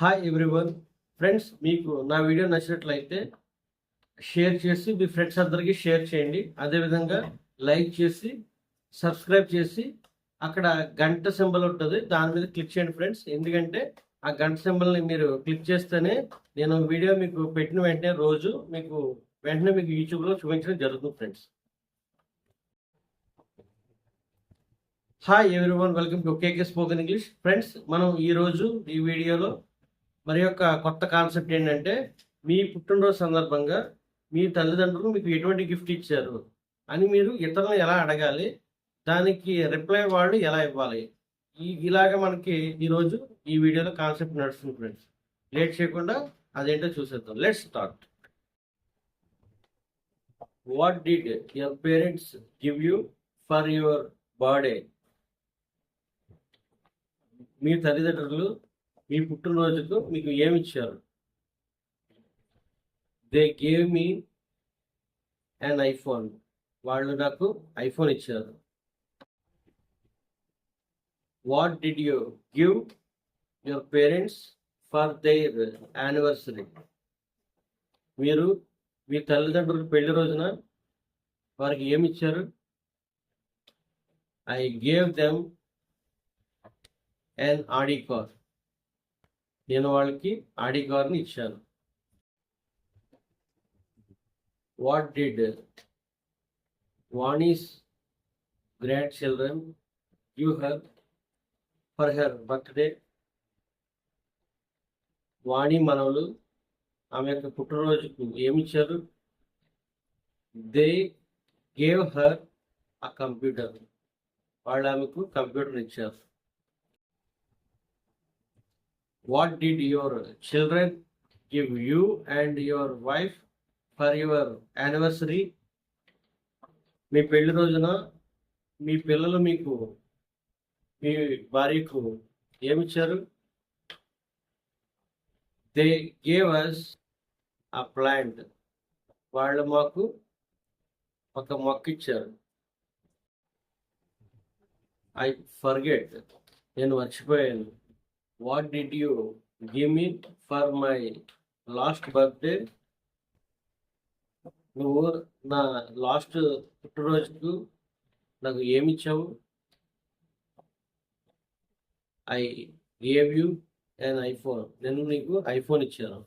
Hi everyone friends మీకు నా video నచ్చినట్లయితే షేర్ చేసి మీ ఫ్రెండ్స్ అందరికీ షేర్ చేయండి. అదేవిధంగా లైక్ చేసి సబ్స్క్రైబ్ చేసి అక్కడ గంట సింబల్ ఉంటుంది. దాని మీద క్లిక్ చేయండి ఫ్రెండ్స్ ఎందుకంటే ఆ గంట సింబల్ని మీరు క్లిక్ చేస్తేనే నేను వీడియో మీకు పెట్టిన వెంటనే రోజు మీకు వెంటనే మీకు యూట్యూబ్లో చూపించడం జరుగుతుంది friends hi everyone welcome to KK spoken English friends మనం ఈ రోజు ఈ వీడియోలో మరి యొక్క కొత్త కాన్సెప్ట్ ఏంటంటే మీ పుట్టినరోజు సందర్భంగా మీ తల్లిదండ్రులు మీకు ఎటువంటి గిఫ్ట్ ఇచ్చారు అని మీరు ఇతరులను ఎలా అడగాలి దానికి రిప్లై వాళ్ళు ఎలా ఇవ్వాలి? ఈ ఇలాగ మనకి ఈరోజు ఈ వీడియోలో కాన్సెప్ట్ నడుస్తుంది ఫ్రెండ్స్. లేట్ చేయకుండా అదేంటో చూసేద్దాం. Let start what did your parents give you for your birthday మీ తల్లిదండ్రులు మీ పుట్టినరోజుకు మీకు ఏమి ఇచ్చారు? They gave me and iPhone వాళ్ళు నాకు ఐఫోన్ ఇచ్చారు. What did you give your parents for their anniversary మీరు మీ తల్లిదండ్రులు పెళ్ళి రోజున వారికి ఏమి ఇచ్చారు? I gave them and Audi car నేను వాళ్ళకి ఆడి కార్ని ఇచ్చాను. What did Vani's grandchildren give her for her birthday Vani మనవలు ఆమె యొక్క పుట్టినరోజుకు ఏమిచ్చారు they gave her a computer వాళ్ళు ఆమెకు కంప్యూటర్ ఇచ్చారు. What did your children give you and your wife for your anniversary మీ పెళ్ళి రోజున మీ పిల్లలు మీకు మీ భార్యకు ఏమిచ్చారు? దే గేవ్ అస్ ఆ ప్లాంట్ వాళ్ళు మాకు ఒక మొక్క ఇచ్చారు. ఐ ఫర్గెట్ నేను మర్చిపోయాను. What did you give me for my last birthday నువ్వు నా లాస్ట్ పుట్టినరోజుకు నాకు ఏమి ఇచ్చావు? I gave you and iPhone నేను నీకు ఐఫోన్ ఇచ్చాను.